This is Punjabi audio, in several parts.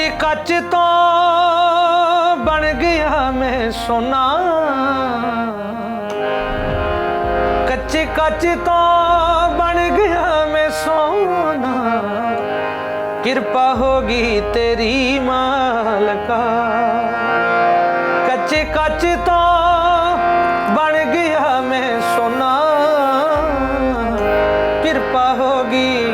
ਕੱਚੇ ਕੱਚ ਤੋਂ ਬਣ ਗਿਆ ਮੈਂ ਸੋਨਾ। ਕੱਚੇ ਕੱਚ ਤੋਂ ਬਣ ਗਿਆ ਮੈਂ ਸੋਨਾ। ਕਿਰਪਾ ਹੋਗੀ ਤੇਰੀ ਮਾਲਕਾ। ਕੱਚੇ ਕੱਚ ਤੋਂ ਬਣ ਗਿਆ ਮੈਂ ਸੋਨਾ। ਕਿਰਪਾ ਹੋਗੀ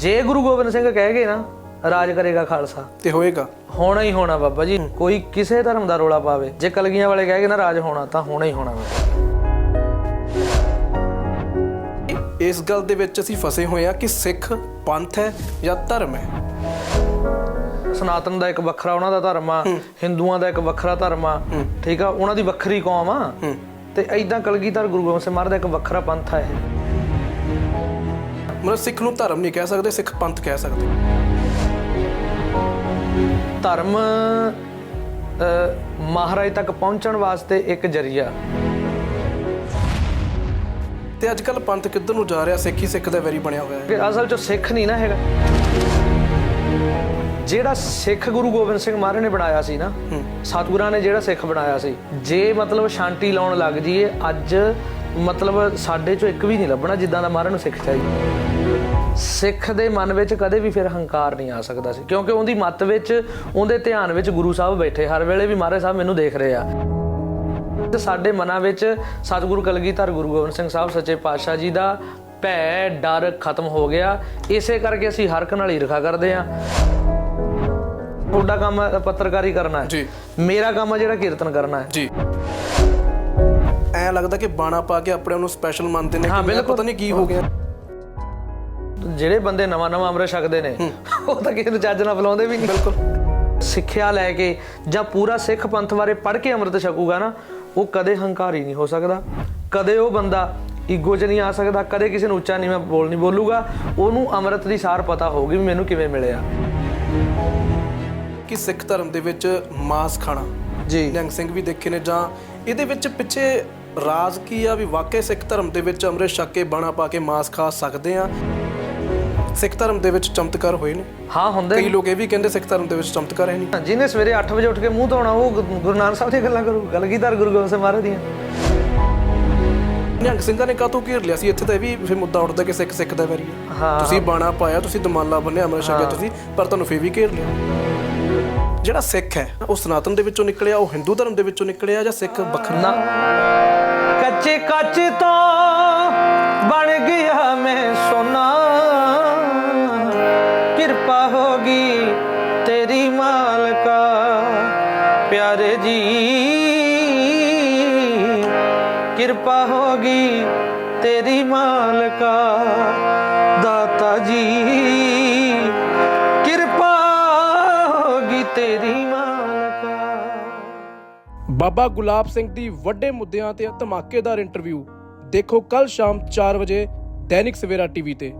ਜੇ ਗੁਰੂ ਗੋਬਿੰਦ ਸਿੰਘ ਕਹਿ ਗਏ ਨਾ ਰਾਜ ਕਰੇਗਾ ਖਾਲਸਾ। ਤੇ ਹੋਏਗਾ। ਹੋਣਾ ਹੀ ਹੋਣਾ ਬਾਬਾ ਜੀ ਕੋਈ ਕਿਸੇ ਧਰਮ ਦਾ ਰੋਲਾ ਪਾਵੇ। ਜੇ ਕਲਗੀਆਂ ਵਾਲੇ ਕਹਿ ਗਏ ਨਾ ਰਾਜ ਹੋਣਾ ਤਾਂ ਹੋਣਾ ਹੀ ਹੋਣਾ ਇਸ ਗੱਲ ਦੇ ਵਿੱਚ ਅਸੀਂ ਫਸੇ ਹੋਏ ਆ ਕਿ ਸਿੱਖ ਪੰਥ ਹੈ ਜਾਂ ਧਰਮ ਹੈ। ਸਨਾਤਨ ਦਾ ਇੱਕ ਵੱਖਰਾ ਉਹਨਾਂ ਦਾ ਧਰਮ ਆ ਹਿੰਦੂਆਂ ਦਾ ਇੱਕ ਵੱਖਰਾ ਧਰਮ ਆ ਠੀਕ ਆ? ਉਹਨਾਂ ਦੀ ਵੱਖਰੀ ਕੌਮ ਆ। ਤੇ ਐਦਾਂ ਕਲਗੀਧਰ ਗੁਰੂ ਗੋਬਿੰਦ ਸਿੰਘ ਮਹਾਰਾਜ ਦਾ ਇੱਕ ਵੱਖਰਾ ਪੰਥ ਆ ਇਹ। ਮਤਲਬ ਸਿੱਖ ਨੂੰ ਧਰਮ ਨਹੀਂ ਕਹਿ ਸਕਦੇ ਸਿੱਖ ਪੰਥ ਕਹਿ ਸਕਦੇ। ਧਰਮ ਮਹਾਰਾਜ ਤੱਕ ਪਹੁੰਚਣ ਵਾਸਤੇ ਇੱਕ ਜਰੀਆ। ਤੇ ਅੱਜ ਕੱਲ ਪੰਥ ਕਿੱਧਰ ਨੂੰ ਜਾ ਰਿਹਾ? ਸਿੱਖ ਸਿੱਖ ਦਾ ਵੈਰੀ ਬਣਿਆ ਹੋਇਆ ਹੈ। ਅਸਲ ਚ ਸਿੱਖ ਨਹੀਂ ਨਾ ਹੈਗਾ। ਜਿਹੜਾ ਸਿੱਖ ਗੁਰੂ ਗੋਬਿੰਦ ਸਿੰਘ ਮਹਾਰਾਜ ਨੇ ਬਣਾਇਆ ਸੀ ਨਾ ਸਤਿਗੁਰਾਂ ਨੇ ਜਿਹੜਾ ਸਿੱਖ ਬਣਾਇਆ ਸੀ ਜੇ ਮਤਲਬ ਸ਼ਾਂਤੀ ਲਾਉਣ ਲੱਗ ਜੀਏ ਅੱਜ ਮਤਲਬ ਸਾਡੇ ਚੋਂ ਇੱਕ ਵੀ ਨਹੀਂ ਲੱਭਣਾ ਜਿੱਦਾਂ ਦਾ ਮਹਾਰਾਜ ਨੂੰ ਸਿੱਖ ਚਾਹੀਦਾ ਸਿੱਖ ਦੇ ਮਨ ਵਿੱਚ ਕਦੇ ਵੀ ਫਿਰ ਹੰਕਾਰ ਨਹੀਂ ਆ ਸਕਦਾ ਸੀ ਕਿਉਂਕਿ ਉਹਦੀ ਮੱਤ ਵਿੱਚ ਉਹਦੇ ਧਿਆਨ ਵਿੱਚ ਗੁਰੂ ਸਾਹਿਬ ਬੈਠੇ ਹਰ ਵੇਲੇ ਵੀ ਮਹਾਰਾਜ ਸਾਹਿਬ ਮੈਨੂੰ ਦੇਖ ਰਹੇ ਆ। ਤੇ ਸਾਡੇ ਮਨਾਂ ਵਿੱਚ ਸਤਿਗੁਰੂ ਕਲਗੀਧਰ ਗੁਰੂ ਗੋਬਿੰਦ ਸਿੰਘ ਸਾਹਿਬ ਸੱਚੇ ਪਾਤਸ਼ਾਹ ਜੀ ਦਾ ਭੈ ਡਰ ਖਤਮ ਹੋ ਗਿਆ। ਇਸੇ ਕਰਕੇ ਅਸੀਂ ਹਰ ਨਾਲ ਈਰਖਾ ਕਰਦੇ ਆ। ਤੁਹਾਡਾ ਕੰਮ ਹੈ ਪੱਤਰਕਾਰੀ ਕਰਨਾ ਹੈ। ਜੀ। ਮੇਰਾ ਕੰਮ ਹੈ ਜਿਹੜਾ ਕੀਰਤਨ ਕਰਨਾ ਹੈ। ਜੀ। ਐ ਲੱਗਦਾ ਕਿ ਬਾਣਾ ਪਾ ਕੇ ਆਪਣੇ ਆਪ ਨੂੰ ਸਪੈਸ਼ਲ ਮੰਨਦੇ ਨੇ ਹਾਂ, ਕਿ। ਪਤਾ ਨਹੀਂ ਕੀ ਹੋ ਗਿਆ। ਜਿਹੜੇ ਬੰਦੇ ਨਵਾਂ ਨਵਾਂ ਅੰਮ੍ਰਿਤ ਛਕਦੇ ਨੇ ਉਹ ਤਾਂ ਕਿਸੇ ਨੂੰ ਚੱਜ ਨਾਲ ਬੁਲਾਉਂਦੇ ਵੀ ਨਹੀਂ। ਬਿਲਕੁਲ। ਸਿੱਖਿਆ ਲੈ ਕੇ ਜਾਂ ਪੂਰਾ ਸਿੱਖ ਪੰਥ ਬਾਰੇ ਪੜ੍ਹ ਕੇ ਅੰਮ੍ਰਿਤ ਛਕੂਗਾ ਨਾ ਉਹ ਕਦੇ ਹੰਕਾਰੀ ਨਹੀਂ ਹੋ ਸਕਦਾ। ਕਦੇ ਉਹ ਬੰਦਾ ਈਗੋ 'ਚ ਨਹੀਂ ਆ ਸਕਦਾ ਕਦੇ ਕਿਸੇ ਨੂੰ ਉੱਚਾ ਨਹੀਂ ਮੈਂ ਬੋਲ ਨਹੀਂ ਬੋਲੂਗਾ। ਉਹਨੂੰ ਅੰਮ੍ਰਿਤ ਦੀ ਸਾਰ ਪਤਾ ਹੋਊਗੀ ਵੀ ਮੈਨੂੰ ਕਿਵੇਂ ਮਿਲਿਆ। ਕਿ ਸਿੱਖ ਧਰਮ ਦੇ ਵਿੱਚ ਮਾਸ ਖਾਣਾ ਜੀ। ਨਿਹੰਗ ਸਿੰਘ ਵੀ ਦੇਖੇ ਨੇ ਜਾਂ ਇਹਦੇ ਵਿੱਚ ਪਿੱਛੇ ਰਾਜ਼ ਕੀ ਆ ਵੀ ਵਾਕਈ ਸਿੱਖ ਧਰਮ ਦੇ ਵਿੱਚ ਅੰਮ੍ਰਿਤ ਛਕ ਕੇ ਬਾਣਾ ਪਾ ਕੇ ਮਾਸ ਖਾ ਸਕਦੇ ਆ? ਸਿੱਖ ਧਰਮ ਦੇ ਵਿੱਚ ਚਮਤਕਾਰ ਹੋਏ ਨੇ। ਹਾਂ ਹੁੰਦੇ ਕਈ ਲੋਕ ਇਹ ਵੀ ਕਹਿੰਦੇ ਸਿੱਖ ਧਰਮ ਦੇ ਵਿੱਚ ਚਮਤਕਾਰ ਹੈ ਨਹੀਂ। ਜਿਹਨੇ ਸਵੇਰੇ 8 ਵਜੇ ਉੱਠ ਕੇ ਮੂੰਹ ਧੋਣਾ ਉਹ ਗੁਰੂ ਨਾਨਕ ਸਾਹਿਬ ਦੀਆਂ ਗੱਲਾਂ ਕਰੂ ਗਲਗੀਧਰ ਗੁਰੂ ਗੋਬਿੰਦ ਸਿੰਘ ਮਹਾਰਾਜ ਦੀਆਂ? ਨਿਹੰਗ ਸਿੰਘਾਂ ਨੇ ਕਾਹਤੋਂ ਘੇਰ ਲਿਆ ਸੀ? ਇੱਥੇ ਤਾਂ ਇਹ ਵੀ ਫਿਰ ਮੁੱਦਾ ਉੱਠਦਾ ਕਿ ਸਿੱਖ ਸਿੱਖ ਦਾ ਵੈਰੀ ਹੈ। ਤੁਸੀਂ ਬਾਣਾ ਪਾਇਆ ਤੁਸੀਂ ਦਮਾਲਾ ਬੰਨਿਆ ਅੰਮ੍ਰਿਤ ਛਕਿਆ ਤੁਸੀਂ ਪਰ ਤੁਹਾਨੂੰ ਫੇਰ ਵੀ ਘੇਰ ਲਿਆ। ਜਿਹੜਾ ਸਿੱਖ ਹੈ, ਉਹ ਸਨਾਤਨ ਦੇ ਵਿੱਚੋਂ ਨਿਕਲਿਆ, ਉਹ ਹਿੰਦੂ ਧਰਮ ਦੇ ਵਿੱਚੋਂ ਨਿਕਲਿਆ ਜਾਂ ਸਿੱਖ ਵੱਖਰਾ? ਕੱਚੇ ਕੱਚ ਤੋਂ ਬਣ ਗਿਆ ਮੈਂ ਸੋਨਾ। ਕਿਰਪਾ ਹੋ ਗਈ ਤੇਰੀ ਮਾਲਕਾ, ਪਿਆਰੇ ਜੀ। ਕਿਰਪਾ ਹੋ ਗਈ ਤੇਰੀ ਮਾਲਕਾ, ਦਾਤਾ ਜੀ। ਤੇਰੀ ਮਾਲਕਾ ਬਾਬਾ ਗੁਲਾਬ ਸਿੰਘ ਦੀ ਵੱਡੇ ਮੁੱਦਿਆਂ ਤੇ ਧਮਾਕੇਦਾਰ ਇੰਟਰਵਿਊ ਦੇਖੋ ਕੱਲ ਸ਼ਾਮ 4 ਵਜੇ ਦੈਨਿਕ ਸਵੇਰਾ ਟੀਵੀ ਤੇ।